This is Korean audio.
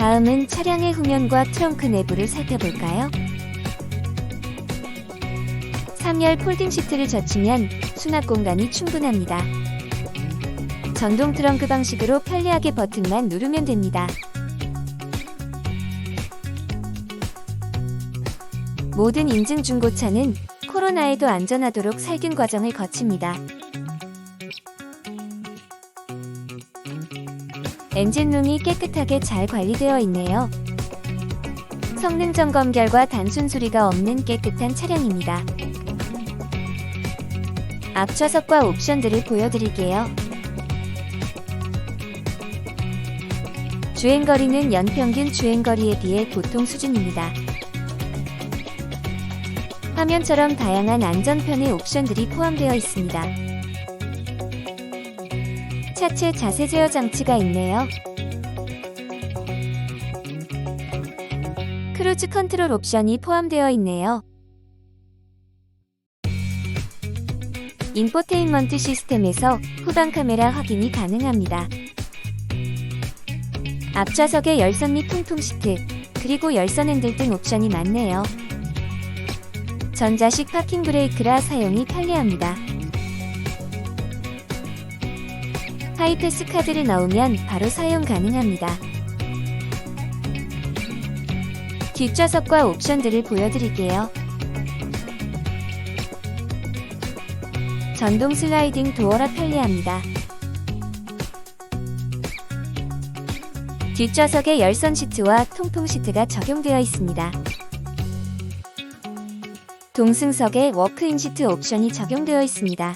다음은 차량의 후면과 트렁크 내부를 살펴볼까요? 3열 폴딩 시트를 젖히면 수납 공간이 충분합니다. 전동 트렁크 방식으로 편리하게 버튼만 누르면 됩니다. 모든 인증 중고차는 코로나에도 안전하도록 살균 과정을 거칩니다. 엔진룸이 깨끗하게 잘 관리되어 있네요. 성능 점검 결과 단순 수리가 없는 깨끗한 차량입니다. 앞 좌석과 옵션들을 보여드릴게요. 주행거리는 연평균 주행거리에 비해 보통 수준입니다. 화면처럼 다양한 안전편의 옵션들이 포함되어 있습니다. 차체 자세 제어 장치가 있네요. 크루즈 컨트롤 옵션이 포함되어 있네요. 인포테인먼트 시스템에서 후방 카메라 확인이 가능합니다. 앞좌석에 열선 및 통풍 시트, 그리고 열선 핸들 등 옵션이 많네요. 전자식 파킹 브레이크라 사용이 편리합니다. 하이패스 카드를 넣으면 바로 사용 가능합니다. 뒷좌석과 옵션들을 보여드릴게요. 전동 슬라이딩 도어라 편리합니다. 뒷좌석에 열선 시트와 통풍 시트가 적용되어 있습니다. 동승석에 워크인 시트 옵션이 적용되어 있습니다.